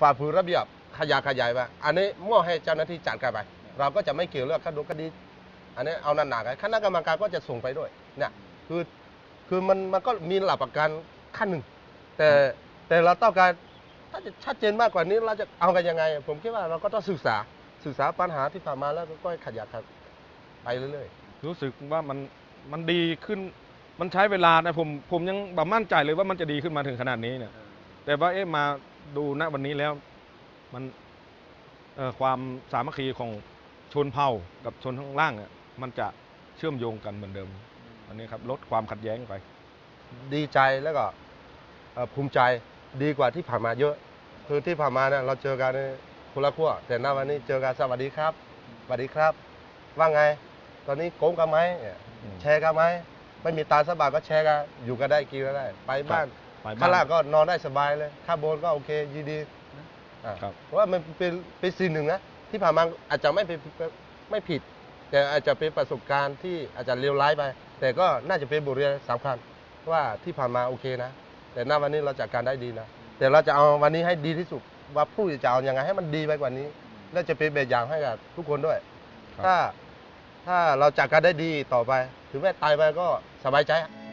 ฝ่าฝืนระเบียบขยะขยายไปอันนี้มอบให้เจ้าหน้าที่จัดการไป เราก็จะไม่เกี่ยวเรื่องคดีคดี อันนี้เอาหนักๆกันคณะกรรมการก็จะส่งไปด้วยเนี่ยคือคือมันมันก็มีหลักประกันขั้นหนึ่ง แต่แต่เราต้องการถ้าจะชัดเจนมากกว่านี้เราจะเอากันยังไง ผมคิดว่าเราก็ต้องศึกษาศึกษาปัญหาที่ผ่านมาแล้วก็ขยับครับไปเรื่อยๆ รู้สึกว่ามันมันดีขึ้น มันใช้เวลานะผมผมยังแบบมั่นใจเลยว่ามันจะดีขึ้นมาถึงขนาดนี้เนี่ยแต่ว่าเอ๊ะมา ดูณวันนี้แล้วมันเอ่อความสามัคคีของชนเผ่ากับชนข้างล่างเนี่ยมันจะเชื่อมโยงกันเหมือนเดิมอันนี้ครับลดความขัดแย้งไป ดีใจแล้วก็เอ่อภูมิใจดีกว่าที่ผ่านมาเยอะ คือที่ผ่านมาเนี่ยเราเจอกันคนละขั้วแต่ณวันนี้เจอกันสวัสดีครับสวัสดีครับ ว่าไง ตอนนี้โกงกันไหมเนี่ยอืมแชร์กันไหมไม่มีตาสกบาทก็แชร์กันอยู่กันได้กินกันได้ ไปบ้าน ไปบ้ข้างล่างก็นอนได้สบายเลยข้างบนก็โอเคยินดีอะครับ เพราะว่ามันเป็นเป็นสิ่งหนึ่งนะที่ผ่านมาอาจจะไม่เป็นไม่ผิด แต่อาจจะเป็นประสบการณ์ที่อาจจะเลวร้ายไป แต่ก็น่าจะเป็นบทเรียนสำคัญว่าที่ผ่านมาโอเคนะ แต่ณวันนี้เราจัดการได้ดีนะแต่เราจะเอาวันนี้ให้ดีที่สุดว่าผู้จะเอายังไงให้มันดีไปกว่านี้ และจะเป็นแบบอย่างให้กับทุกคนด้วย ครับ ถ้าถ้าเราจัดการได้ดีต่อไป ถึงแม้ตายไปก็สบายใจเพราะ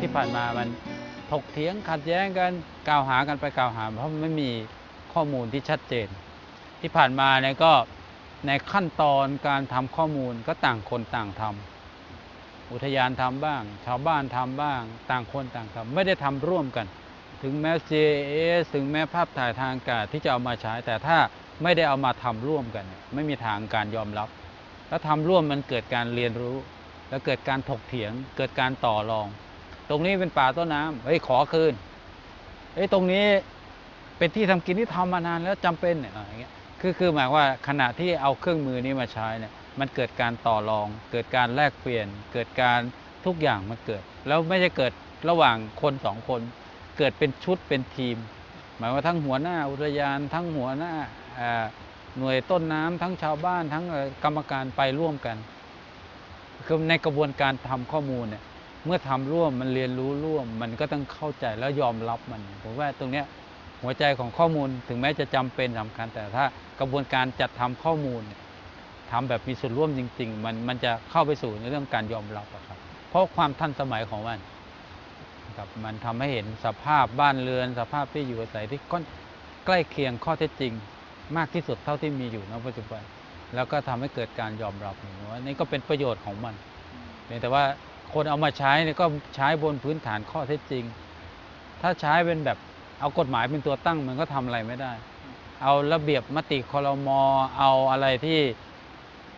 ที่ผ่านมามันถกเถียงขัดแย้งกันกล่าวหากันไปกล่าวหา เพราะมันไม่มีข้อมูลที่ชัดเจน ที่ผ่านมาเนี่ยก็ในขั้นตอนการทำข้อมูลก็ต่างคนต่างทำอุทยานทำบ้าง ชาวบ้านทำบ้าง ต่างคนต่างทำไม่ได้ทำร่วมกัน ถึงแม้ GIS ถึงแม้ภาพถ่ายทางอากาศที่จะเอามาใช้ แต่ถ้าไม่ได้เอามาทำร่วมกัน ไม่มีทางการยอมรับ แล้วทำร่วมมันเกิดการเรียนรู้ แล้วเกิดการถกเถียง เกิดการต่อรอง ตรงนี้เป็นป่าต้นน้ำเฮ้ยขอคืนเฮ้ยตรงนี้เป็นที่ทำกินที่ทำมานานแล้วจำเป็นเนี่ยอะไรเงี้ยคือคือหมายว่าขณะที่เอาเครื่องมือนี้มาใช้เนี่ยมันเกิดการต่อรอง เกิดการแลกเปลี่ยน เกิดการทุกอย่างมันเกิด แล้วไม่ใช่เกิดระหว่างคนสองคน เกิดเป็นชุดเป็นทีม หมายว่าทั้งหัวหน้าอุทยานทั้งหัวหน้าหน่วยต้นน้ำทั้งชาวบ้าน ทั้งกรรมการไปร่วมกันคือในกระบวนการทำข้อมูลเนี่ย เมื่อทำร่วมมันเรียนรู้ร่วม มันก็ต้องเข้าใจแล้วยอมรับมัน ผมว่าตรงเนี้ยหัวใจของข้อมูลถึงแม้จะจำเป็นสำคัญ แต่ถ้ากระบวนการจัดทำข้อมูลเนี่ยทำแบบมีส่วนร่วมจริง ๆ มันมันจะเข้าไปสู่ในเรื่องการยอมรับครับ เพราะความทันสมัยของมันครับมันทำให้เห็นสภาพบ้านเรือน สภาพที่อยู่อาศัยที่ค่อนใกล้เคียงข้อเท็จจริง มากที่สุดเท่าที่มีอยู่ณปัจจุบัน แล้วก็ทำให้เกิดการยอมรับผมว่านี่ก็เป็นประโยชน์ของมันเพียงแต่ว่า คนเอามาใช้เนี่ยก็ใช้บนพื้นฐานข้อเท็จจริง ถ้าใช้เป็นแบบเอากฎหมายเป็นตัวตั้งมันก็ทำอะไรไม่ได้ เอาระเบียบมติคอรมอเอาอะไรที่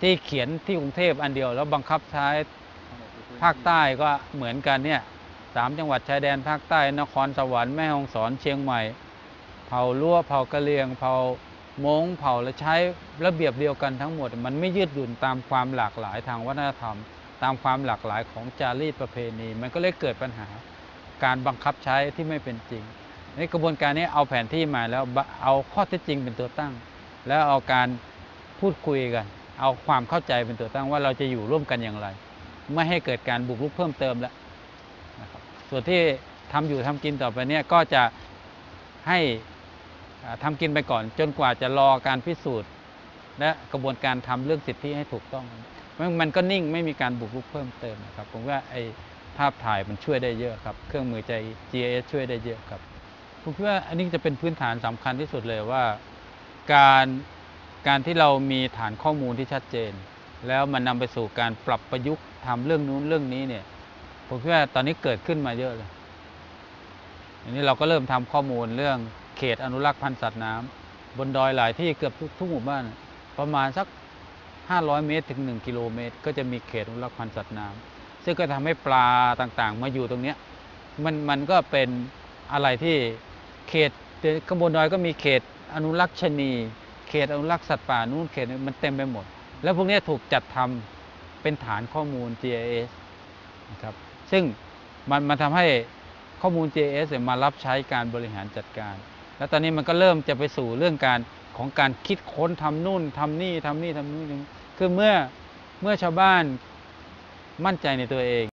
ที่เขียนที่กรุงเทพอันเดียว แล้วบังคับใช้ภาคใต้ก็เหมือนกันเนี่ยสามจังหวัดชายแดนภาคใต้ นครสวรรค์แม่ฮ่องสอนเชียงใหม่ เผ่าลั่วเผ่ากะเหรี่ยง เผ่ามงเผ่าและใช้ระเบียบเดียวกันทั้งหมด มันไม่ยืดหยุ่นตามความหลากหลายทางวัฒนธรรม ตามความหลากหลายของจารีตประเพณี มันก็เลยเกิดปัญหาการบังคับใช้ที่ไม่เป็นจริง ในกระบวนการนี้เอาแผนที่มาแล้วเอาข้อเท็จจริงเป็นตัวตั้ง แล้วเอาการพูดคุยกัน เอาความเข้าใจเป็นตัวตั้งว่าเราจะอยู่ร่วมกันอย่างไร ไม่ให้เกิดการบุกรุกเพิ่มเติมแล้วนะครับส่วนที่ทำอยู่ทำกินต่อไปเนี่ยก็จะให้อ่าทำกินไปก่อนจนกว่าจะรอการพิสูจน์ และกระบวนการทำเรื่องสิทธิให้ถูกต้อง มันมันก็นิ่งไม่มีการบุกรุกเพิ่มเติมนะครับ ผมว่าไอ้ภาพถ่ายมันช่วยได้เยอะครับ เครื่องมือใจ GIS ช่วยได้เยอะครับ ผมคิดว่าอันนี้จะเป็นพื้นฐานสำคัญที่สุดเลยว่า การการที่เรามีฐานข้อมูลที่ชัดเจน แล้วมันนำไปสู่การปรับประยุกต์ทำเรื่องนู้นเรื่องนี้เนี่ยผมคิดว่าตอนนี้เกิดขึ้นมาเยอะเลยอันนี้เราก็เริ่มทำข้อมูลเรื่องเขตอนุรักษ์พันธุ์สัตว์น้ำบนดอยหลายที่เกือบทุกหมู่บ้าน ประมาณสัก 500 เมตรถึง 1 กิโลเมตร ก็จะมีเขตอนุรักษ์พันธุ์สัตว์น้ำซึ่งก็ทำให้ปลาต่างๆ มาอยู่ตรงนี้มันมันก็เป็นอะไรที่เขตข้างบนดอยก็มีเขตอนุรักษ์ชนี เขตอนุรักษ์สัตว์ป่านู่นเขตนี้มันเต็มไปหมด แล้วพวกนี้ถูกจัดทำเป็นฐานข้อมูล GIS นะครับซึ่งมันมันทำให้ข้อมูล GIS มารับใช้การบริหารจัดการ แล้วตอนนี้มันก็เริ่มจะไปสู่เรื่องการ ของการคิดค้นทำนู่นทำนี่ทำนี่ทำนู่นคือเมื่อเมื่อชาวบ้านมั่นใจในตัวเอง